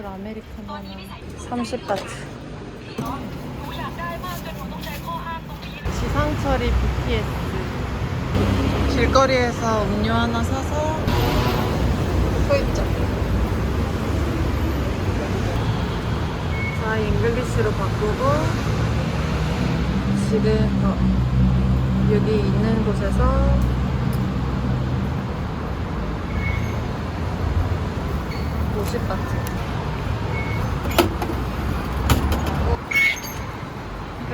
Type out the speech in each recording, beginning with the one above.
더블 아메리카노 하나 30바트. 지상철이 BTS 길거리에서 음료 하나 사서 먹고 있죠 자 잉글리시로 바꾸고 지금 어, 여기 있는 곳에서 50바트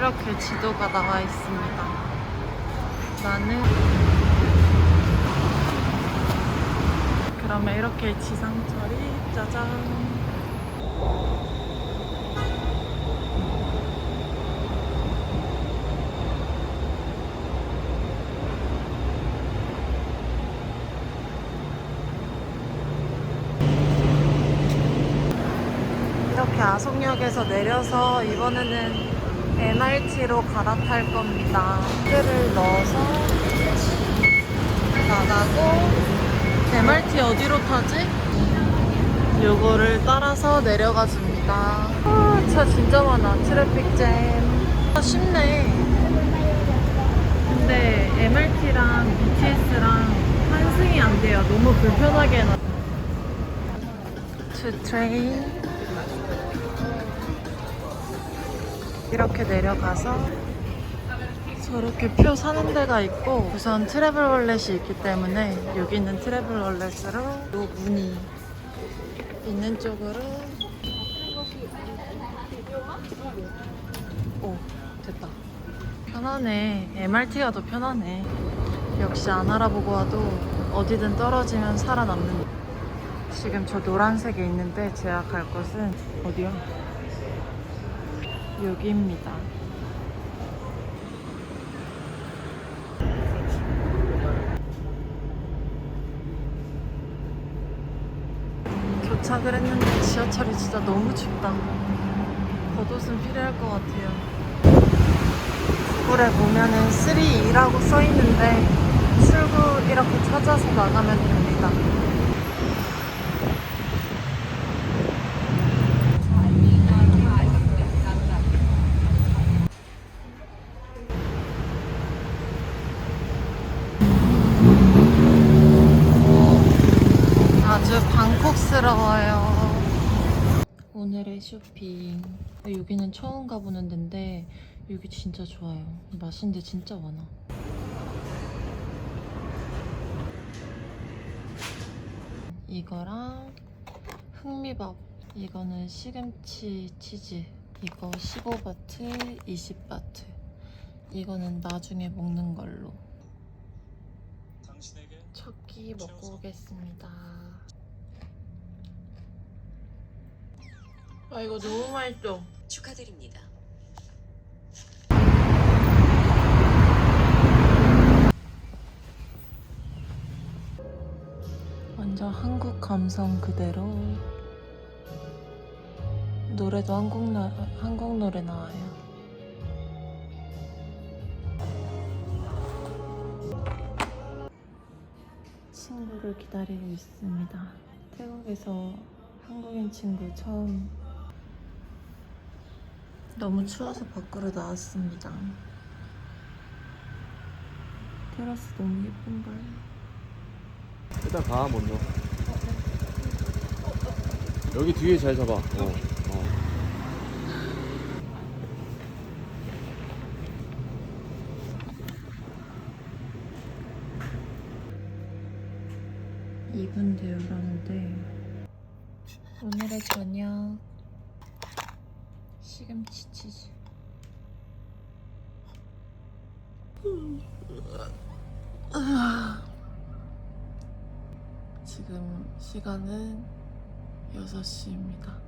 이렇게 지도가 나와 있습니다. 나는 그러면 이렇게 지상철이 짜잔. 이렇게 아송역에서 내려서 이번에는 MRT로 갈아탈 겁니다. 표를 넣어서 나가고 MRT 어디로 타지? 요거를 따라서 내려가 줍니다. 아, 차 진짜 많아. 트래픽 잼. 아, 쉽네. 근데 MRT랑 BTS랑 환승이 안 돼요. 너무 불편하게 해놨 to train 이렇게 내려가서 저렇게 표 사는 데가 있고 우선 트래블 월렛이 있기 때문에 여기 있는 트래블 월렛으로 요 문이 있는 쪽으로 오 됐다. 편하네. MRT가 더 편하네. 역시 안 알아보고 와도 어디든 떨어지면 살아남는. 지금 저 노란색에 있는데 제가 갈 곳은 어디야? 여기입니다. 도착을 했는데 지하철이 진짜 너무 춥다. 겉옷은 필요할 것 같아요. 구글에 보면은 3E라고 써 있는데 출구 이렇게 찾아서 나가면 됩니다. 아주 방콕스러워요. 오늘의 쇼핑. 여기는 처음 가보는 데인데 여기 진짜 좋아요. 맛있는 데 진짜 많아. 이거랑 흑미밥. 이거는 시금치 치즈. 이거 15바트, 20바트. 이거는 나중에 먹는 걸로. 당신에게 첫끼 먹고 오겠습니다. 아 이거 너무 맛있어. 축하드립니다. 완전 한국 감성 그대로. 노래도 한국 나 한국 노래 나와요. 친구를 기다리고 있습니다. 태국에서 한국인 친구 처음. 너무 추워서 밖으로 나왔습니다. 테라스 너무 예쁜 걸. 일단 가 먼저 여기 뒤에 잘 잡아 어, 어. 이분 되어가는데 오늘의 저녁 시금치 치즈 지금 시간은 6시입니다.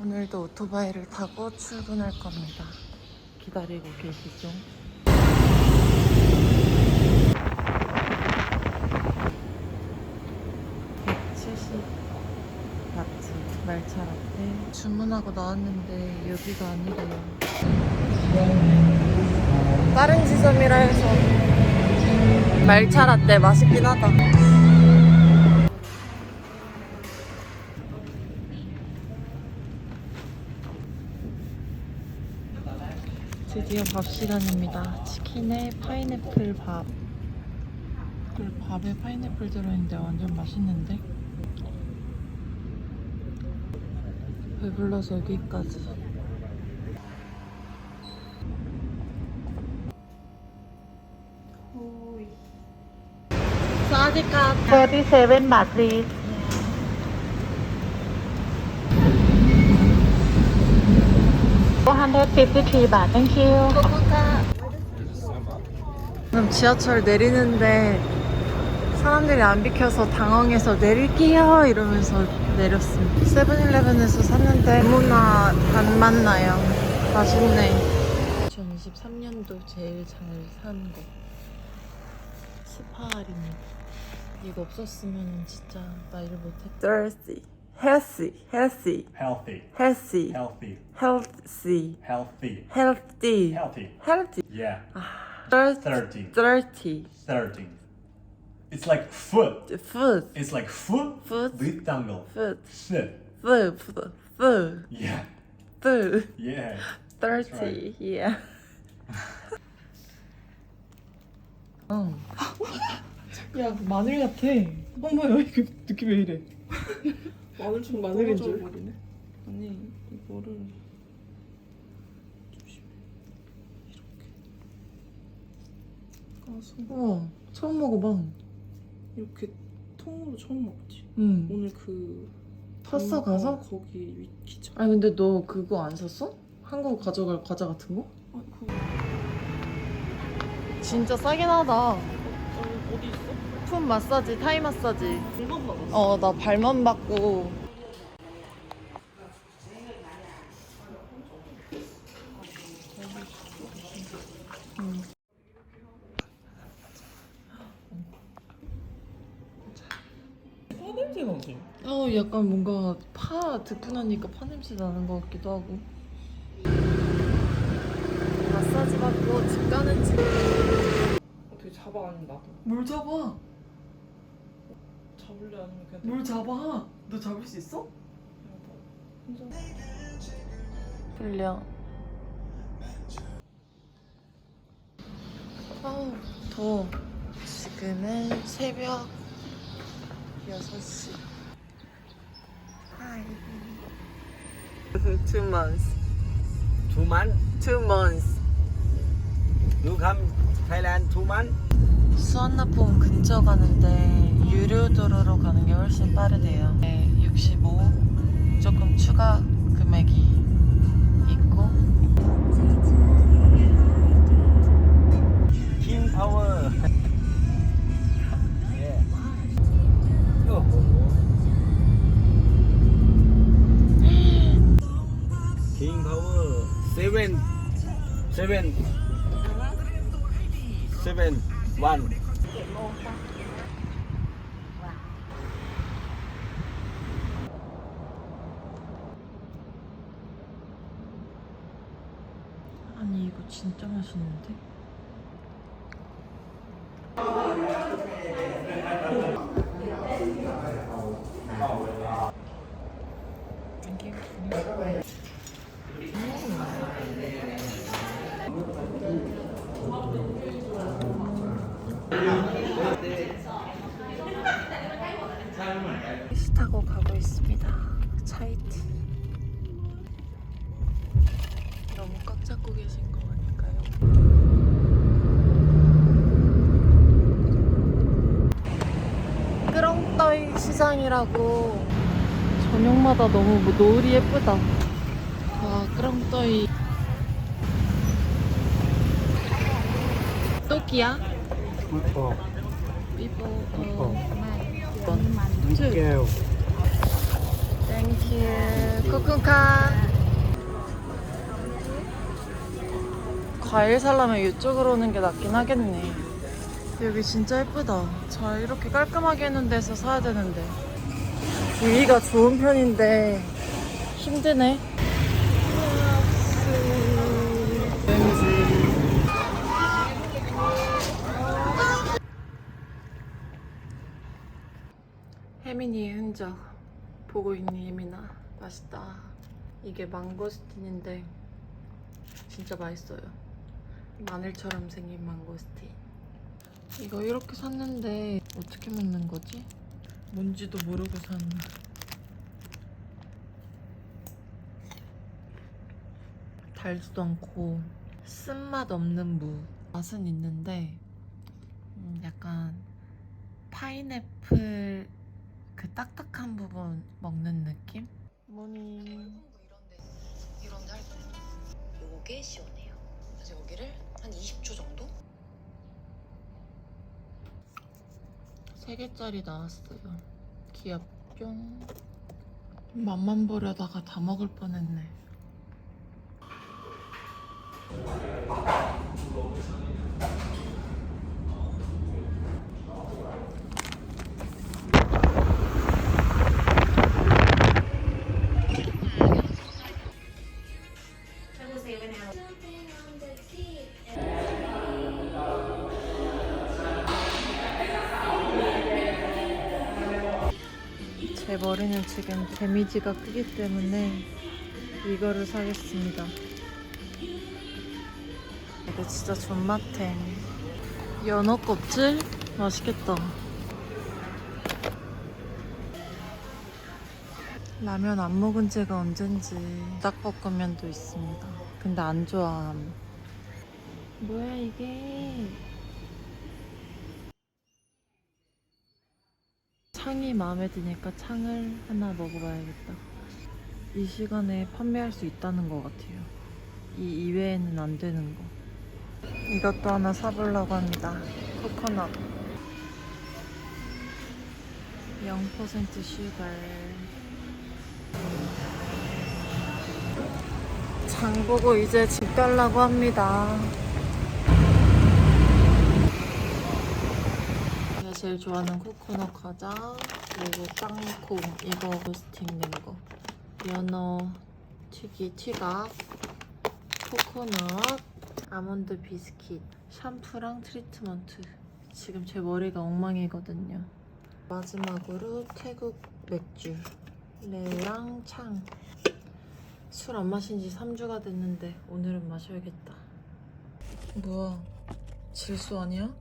오늘도 오토바이를 타고 출근할 겁니다. 기다리고 계시죠? 말차 라떼. 주문하고 나왔는데 여기가 아니래요. 빠른 지점이라 해서 말차 라떼 맛있긴 하다. 드디어 밥 시간입니다. 치킨에 파인애플 밥. 그리고 밥에 파인애플 들어있는데 완전 맛있는데? 배불러서 여기까지. 사디카 37 baht, please. Thank you. 지금 지하철 내리는데 사람들이 안 비켜서 당황해서 내릴게요 이러면서 내렸습니다. 세븐일레븐에서 샀는데 너무나 안 맞나요. 맛있네. 2023년도 제일 잘 산 거. 스파할입니다. 이거 없었으면 진짜 나 일 못했. Thirsty, healthy, healthy, Healthy. healthy, Healthy. healthy, Healthy. healthy, Healthy. healthy. Yeah. Thirty, Thirty. thirty. Thirty. It's like foot. Food, It's like foot Foot. with dangle. food, Foot. food, food, food, Yeah. food. Yeah. Thirty, yeah. 어. 야 마늘 같아. 엄마야 이거 느낌 왜 이래? 마늘 좀 마늘인 줄? 버리네. 아니 이거를 조심해. 이렇게 까서 어 처음 먹어봐. 이렇게 통으로 처음 먹지. 응. 오늘 그 샀어 어, 가서? 거기 위 기차. 아니 근데 너 그거 안 샀어? 한국 가져갈 과자 같은 거? 아, 그 진짜 싸긴 하다. 어, 어디 있어? 품 마사지, 타이 마사지. 불만 받았어. 어 나 발만 받고. 파 냄새 나지? 어 약간 뭔가 파 듣고 나니까 파 냄새 나는 것 같기도 하고. 마사지 받고 집 가는 집. 어떻게 잡아 아니면 나도 물 잡아. 잡을래 아니면 그냥 물 잡아. 너 잡을 수 있어? 혼자 들려. 아우 더워. 지금은 새벽 6시. Two months. two months. Two months. You come Thailand two months. 수완나폰 근처 가는데 유료 도로로 가는 게 훨씬 빠르대요. 네, 65 조금 추가 금액이 아니 이거 진짜 맛있는데? 택시 타고 가고 있습니다. 차이트. 너무 꽉 잡고 계신 거 아닐까요? 끄렁떠이 시장이라고 저녁마다 너무 뭐 노을이 예쁘다. 와 끄렁떠이 또끼야? 삐뽀 어. 투. 땡큐 코쿤카 과일 살려면 이쪽으로 오는 게 낫긴 하겠네. 여기 진짜 예쁘다. 잘 이렇게 깔끔하게 해놓은 데서 사야 되는데. 위가 좋은 편인데 힘드네. 혜민이의 흔적 보고 있니 혜민아? 맛있다. 이게 망고스틴인데 진짜 맛있어요 마늘처럼 생긴 망고스틴. 이거 이렇게 샀는데 어떻게 먹는 거지? 뭔지도 모르고 샀네. 달지도 않고 쓴맛 없는 무. 맛은 있는데 음, 약간 파인애플 그 딱딱한 부분 먹는 느낌? 뭐니? 이런데 할때 요게 시원해요. 그래서 여기를 한 20초 정도? 세 개짜리 나왔어요. 귀엽죠? 맛만 보려다가 다 먹을 뻔했네. 머리는 지금 데미지가 크기 때문에 이거를 사겠습니다. 이거 진짜 존맛템. 연어 껍질? 맛있겠다. 라면 안 먹은 지가 언젠지 닭볶음면도 있습니다. 근데 안 좋아함. 뭐야 이게? 창이 마음에 드니까 창을 하나 먹어봐야겠다. 이 시간에 판매할 수 있다는 것 같아요. 이 이외에는 안 되는 거. 이것도 하나 사보려고 합니다. 코코넛. 0% 슈가. 장 보고 이제 집 가려고 합니다. 제일 좋아하는 코코넛 과자 그리고 땅콩 이거 낸 거. 연어 튀기 튀각 코코넛 아몬드 비스킷 샴푸랑 트리트먼트 지금 제 머리가 엉망이거든요 마지막으로 태국 맥주 레랑 창 술 안 마신 지 3주가 됐는데 오늘은 마셔야겠다 뭐야 질소 아니야?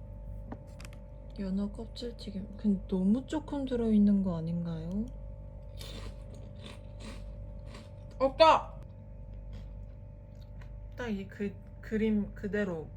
연어 껍질튀김 근데 너무 조금 들어있는 거 아닌가요? 없다! 딱 이 그, 그림 그대로